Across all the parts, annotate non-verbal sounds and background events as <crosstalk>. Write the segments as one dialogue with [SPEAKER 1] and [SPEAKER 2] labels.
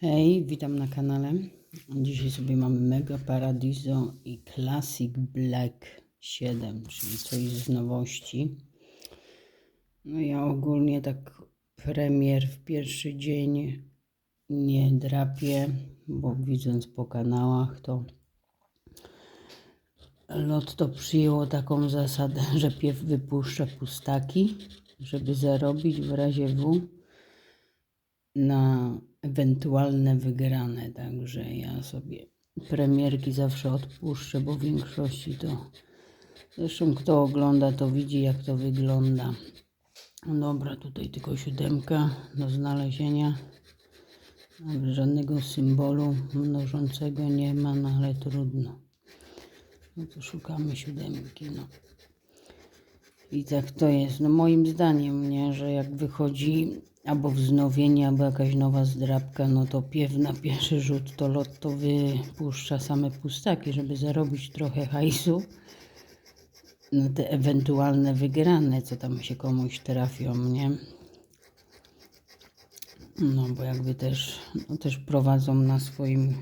[SPEAKER 1] Hej, witam na kanale. Dzisiaj sobie mamy Mega Paradiso i Classic Black 7, czyli coś z nowości. No ja ogólnie tak premier w pierwszy dzień nie drapię, bo widząc po kanałach to Lotto przyjęło taką zasadę, że pierw wypuszcza pustaki, żeby zarobić w razie W na ewentualne wygrane. Także ja sobie premierki zawsze odpuszczę, bo w większości to. Zresztą kto ogląda, to widzi, jak to wygląda. No Dobra, tutaj tylko siódemka do znalezienia. Żadnego symbolu mnożącego nie ma, no ale trudno. No to szukamy siódemki, no. I tak to jest. No moim zdaniem, nie, że jak wychodzi albo wznowienie, albo jakaś nowa zdrabka, no to pierw na pierwszy rzut to lotto wypuszcza same pustaki, żeby zarobić trochę hajsu na te ewentualne wygrane, co tam się komuś trafią, nie? No bo jakby też, no też prowadzą na swoim,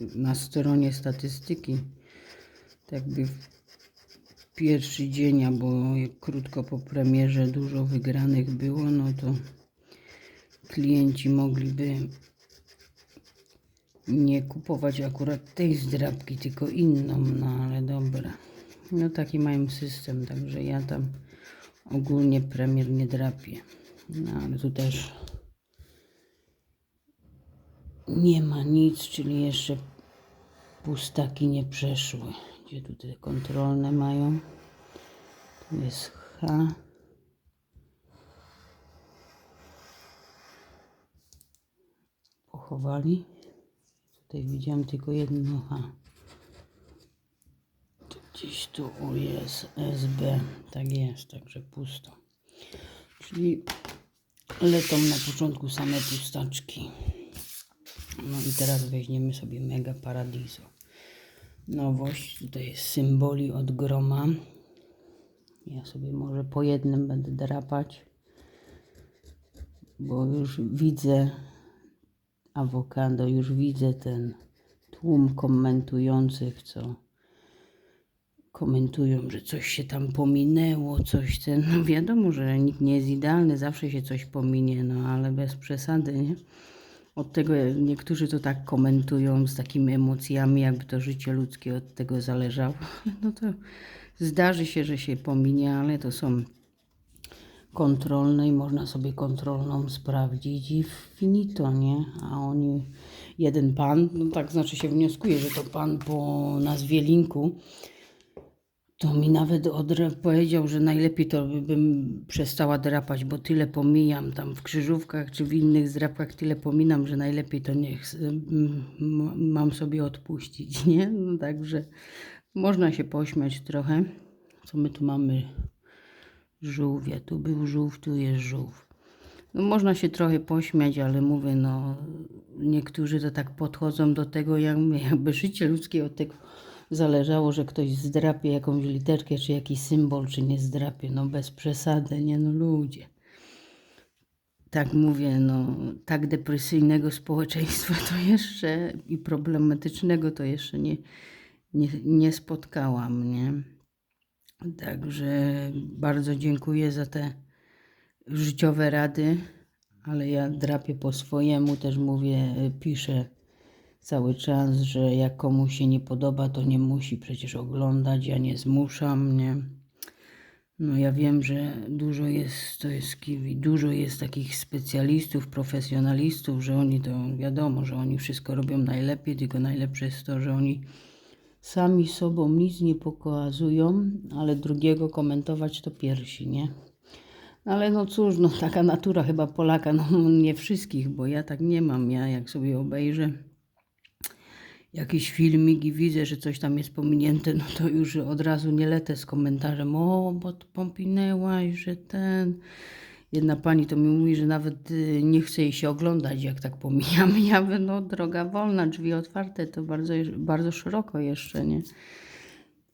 [SPEAKER 1] na stronie statystyki, tak w pierwszy dzień, jak krótko po premierze dużo wygranych było, no to klienci mogliby nie kupować akurat tej zdrabki, tylko inną, no ale dobra. No taki mają system, także ja tam ogólnie premier nie drapię. No ale tu też nie ma nic, czyli jeszcze pustaki nie przeszły. Gdzie tutaj kontrolne mają? Tu jest H. Pochowali. Tutaj widziałem tylko jedno H. Tu gdzieś tu jest SB. Tak jest, także pusto. Czyli lecą na początku same pustaczki. No i teraz weźmiemy sobie Mega Paradiso. Nowość, tutaj symboli od groma. Ja sobie może po jednym będę drapać, bo już widzę awokado, już widzę ten tłum komentujących, co komentują, że coś się tam pominęło, coś ten, no wiadomo, że nikt nie jest idealny, zawsze się coś pominie, no ale bez przesady, nie? Od tego niektórzy to tak komentują z takimi emocjami, jakby to życie ludzkie od tego zależało. <laughs> No to zdarzy się, że się pominie, ale to są kontrolne i można sobie kontrolną sprawdzić i finito, nie? A oni, jeden pan, no tak znaczy się wnioskuje, że to pan po nazwie linku, to mi nawet odre- powiedział, że najlepiej to by- bym przestała drapać, bo tyle pomijam tam w krzyżówkach czy w innych zdrapkach, tyle pominam, że najlepiej to niech mam sobie odpuścić, <laughs> nie? No także można się pośmiać trochę. Co my tu mamy? Żółwia, tu był żółw, tu jest żółw. No można się trochę pośmiać, ale mówię, no niektórzy to tak podchodzą do tego, jakby życie ludzkie od tego zależało, że ktoś zdrapie jakąś literkę, czy jakiś symbol, czy nie zdrapie. No bez przesady, nie no ludzie. Tak mówię, no tak depresyjnego <laughs> społeczeństwa to jeszcze i problematycznego to jeszcze nie, nie, nie spotkałam, nie? Także bardzo dziękuję za te życiowe rady, ale ja drapię po swojemu, też mówię, piszę cały czas, że jak komuś się nie podoba, to nie musi przecież oglądać, ja nie zmuszam, nie? No ja wiem, że dużo jest, to jest kiwi, dużo jest takich specjalistów, profesjonalistów, że oni to wiadomo, że oni wszystko robią najlepiej, tylko najlepsze jest to, że oni sami sobą nic nie pokazują, ale drugiego komentować to piersi, nie? No ale no cóż, no taka natura chyba Polaka, no nie wszystkich, bo ja tak nie mam. Ja jak sobie obejrzę jakiś filmik i widzę, że coś tam jest pominięte, no to już od razu nie lecę z komentarzem, o, bo to pompinęłaś, że ten... Jedna pani to mi mówi, że nawet y, nie chce jej się oglądać, jak tak pomijam. <laughs> Ja mówię, no droga wolna, drzwi otwarte, to bardzo, bardzo szeroko jeszcze, nie?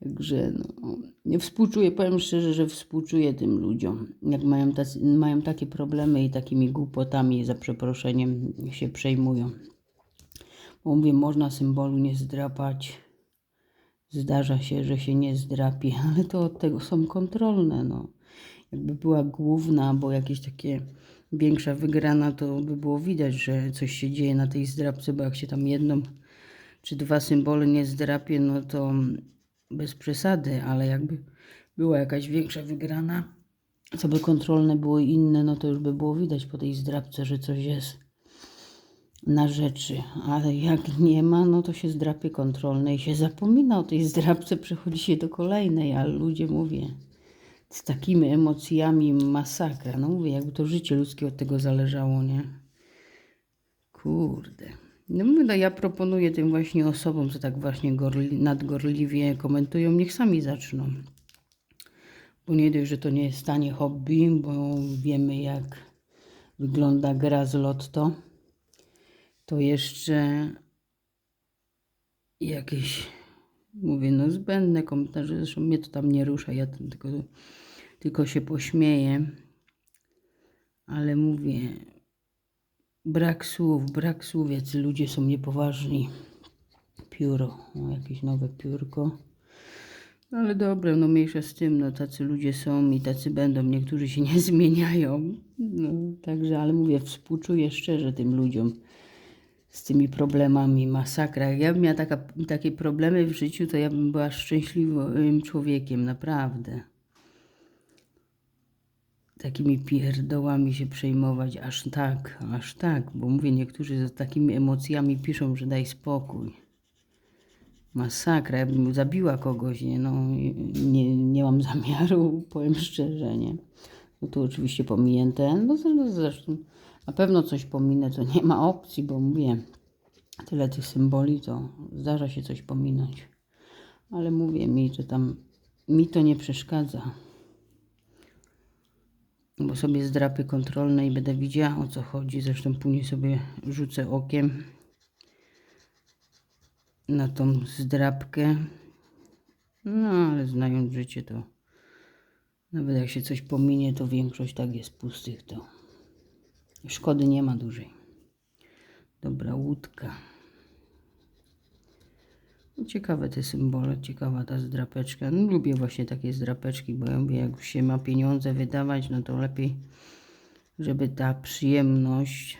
[SPEAKER 1] Także no, nie współczuję, powiem szczerze, że współczuję tym ludziom, jak mają, tacy, mają takie problemy i takimi głupotami, za przeproszeniem, się przejmują. Bo mówię, można symbolu nie zdrapać. Zdarza się, że się nie zdrapi, <laughs> ale to od tego są kontrolne. No. Jakby była główna albo jakieś takie większa wygrana, to by było widać, że coś się dzieje na tej zdrapce, bo jak się tam jedną czy dwa symbole nie zdrapie, no to bez przesady, ale jakby była jakaś większa wygrana, co by kontrolne było inne, no to już by było widać po tej zdrapce, że coś jest na rzeczy, ale jak nie ma, no to się zdrapie kontrolne i się zapomina o tej zdrapce, przechodzi się do kolejnej, ale ludzie mówię, z takimi emocjami masakra. No mówię, jakby to życie ludzkie od tego zależało, nie? Kurde. No mówię, no ja proponuję tym właśnie osobom, co tak właśnie gorli, nadgorliwie komentują, niech sami zaczną. Bo nie dość, że to nie jest tanie hobby, bo wiemy jak wygląda gra z lotto, to jeszcze jakieś, mówię, no zbędne komentarze, zresztą mnie to tam nie rusza, ja tam tylko, tylko się pośmieję, ale mówię, brak słów, brak słów, jacy ludzie są niepoważni. Pióro, o, jakieś nowe piórko. No ale dobra, no mniejsza z tym, no tacy ludzie są i tacy będą, niektórzy się nie <laughs> zmieniają. No, także, ale mówię, współczuję szczerze tym ludziom z tymi problemami, masakra. Jak ja bym miała taka, takie problemy w życiu, to ja bym była szczęśliwym człowiekiem, naprawdę. Takimi pierdołami się przejmować, aż tak, aż tak, bo mówię, niektórzy z takimi emocjami piszą, że daj spokój. Masakra, ja bym zabiła kogoś, nie, no, nie, nie mam <laughs> zamiaru, powiem szczerze, nie. No tu oczywiście pominięte, no no zresztą na pewno coś pominę, to nie ma opcji, bo mówię, tyle tych symboli, to zdarza się coś pominąć. Ale mówię, mi to tam, mi to nie przeszkadza. Bo sobie zdrapy kontrolne i będę widziała o co chodzi. Zresztą później sobie rzucę okiem na tą zdrapkę. No ale znając życie to nawet jak się coś pominie, to większość tak jest pustych, to szkody nie ma dużej. Dobra łódka. No, ciekawe te symbole, ciekawa ta zdrapeczka. No, lubię właśnie takie zdrapeczki, bo ja mówię, jak się ma pieniądze wydawać, no to lepiej, żeby ta przyjemność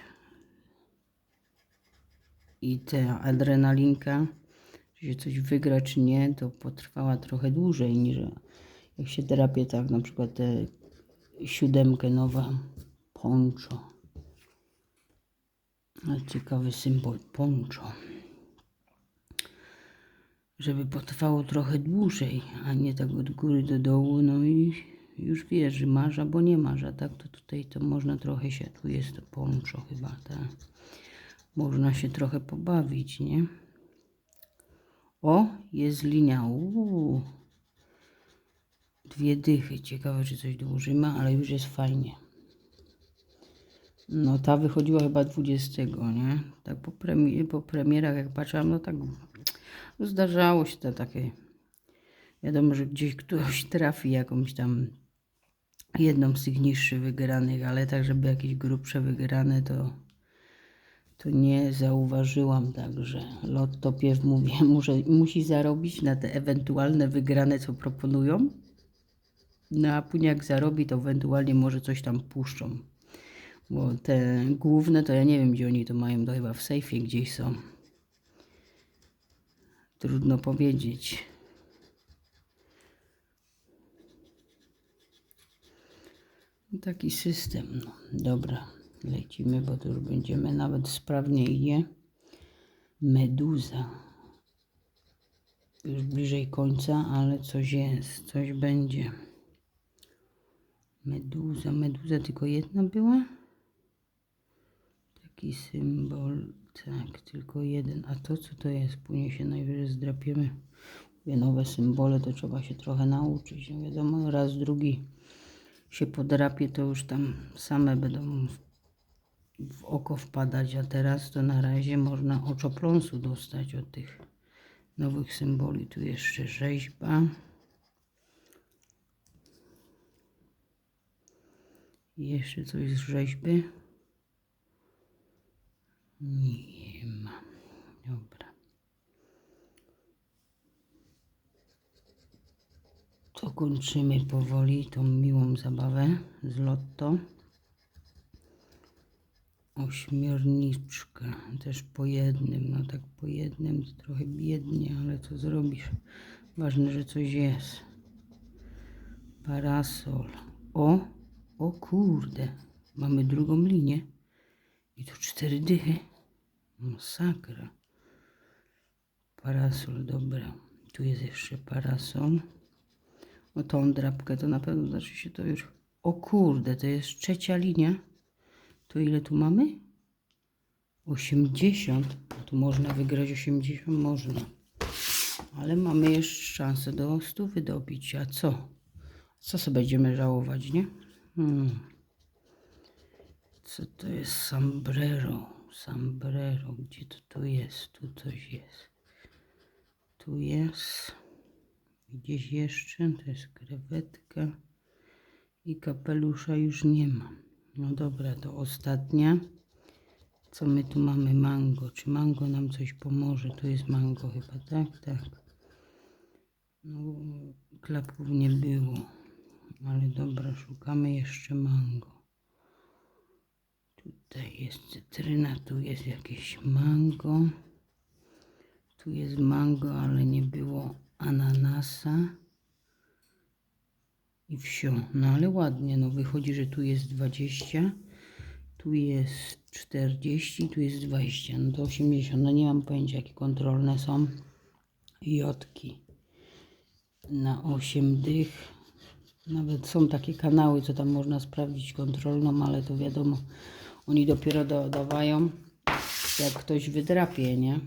[SPEAKER 1] i ta adrenalinka, czy się coś wygra, czy nie, to potrwała trochę dłużej niż jak się drapie tak, na przykład tę siódemkę nowa poncho. Ale ciekawy symbol poncho. Żeby potrwało trochę dłużej, a nie tak od góry do dołu, no i już wiesz, że masz albo nie masz, a tak to tutaj to można trochę się, tu jest to poncho chyba, tak. Można się trochę pobawić, nie? O, jest linia, uuu. Dwie dychy, ciekawe czy coś dłużymy, ale już jest fajnie. No ta wychodziła chyba 20, nie? Tak po, premi po premierach jak patrzyłam, no tak no zdarzało się to takie. Wiadomo, że gdzieś ktoś trafi jakąś tam jedną z tych niższych wygranych, ale tak, żeby jakieś grubsze wygrane, to, to nie zauważyłam. Także Lotto Piew mówię, <laughs> muszę, musi zarobić na te ewentualne wygrane, co proponują. No a później jak zarobi, to ewentualnie może coś tam puszczą. Bo te główne to ja nie wiem, gdzie oni to mają, to chyba w sejfie gdzieś są. Trudno powiedzieć. Taki system. No, dobra, lecimy, bo to już będziemy nawet sprawnie idzie. Meduza. Już bliżej końca, ale coś jest, coś będzie. Meduza, meduza tylko jedna była? Taki symbol, tak, tylko jeden. A to co to jest? Później się najwyżej zdrapiemy. Mówię, nowe symbole to trzeba się trochę nauczyć. No wiadomo, raz, drugi się podrapie, to już tam same będą w, oko wpadać, a teraz to na razie można oczopląsu dostać od tych nowych symboli. Tu jeszcze rzeźba. Jeszcze coś z rzeźby. Nie ma. Dobra. To kończymy powoli tą miłą zabawę z lotto. Ośmiorniczka, też po jednym, no tak po jednym to trochę biednie, ale co zrobisz? Ważne, że coś jest. Parasol. O, o kurde, mamy drugą linię. I tu cztery dychy. Masakra. Parasol, dobra. Tu jest jeszcze parasol. O tą drapkę to na pewno znaczy się to już. O kurde, to jest trzecia linia. To ile tu mamy? 80. A tu można wygrać 80? Można. Ale mamy jeszcze szansę do 100 wydobyć. A co? Co sobie będziemy żałować, nie? Hmm. Co to jest sombrero? Sombrero. Gdzie to tu jest? Tu coś jest. Tu jest. Gdzieś jeszcze. To jest krewetka. I kapelusza już nie ma. No dobra, to ostatnia. Co my tu mamy? Mango. Czy mango nam coś pomoże? Tu jest mango chyba, tak? Tak. No, klapków nie było. Ale dobra, szukamy jeszcze mango. Tutaj jest cytryna, tu jest jakieś mango. Tu jest mango, ale nie było ananasa i wsio. No ale ładnie, no wychodzi, że tu jest 20, tu jest 40, tu jest 20, no to 80. No nie mam pojęcia, jakie kontrolne są. Jotki na 8 dych. Nawet są takie kanały, co tam można sprawdzić kontrolną, ale to wiadomo, oni dopiero dodawają, jak ktoś wydrapie, nie?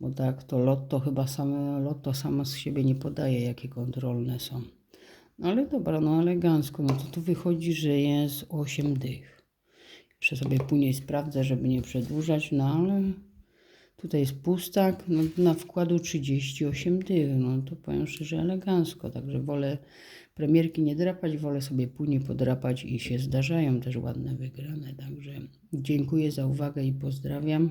[SPEAKER 1] Bo tak, to lotto chyba same, lotto sama z siebie nie podaje, jakie kontrolne są. No ale dobra, no elegancko, no to tu wychodzi, że jest 8 dych. Jeszcze sobie później sprawdzę, żeby nie przedłużać, no ale tutaj jest pustak, no na wkładu 38 dych, no to powiem szczerze elegancko, także wolę premierki nie drapać, wolę sobie później podrapać i się zdarzają też ładne wygrane, także dziękuję za uwagę i pozdrawiam.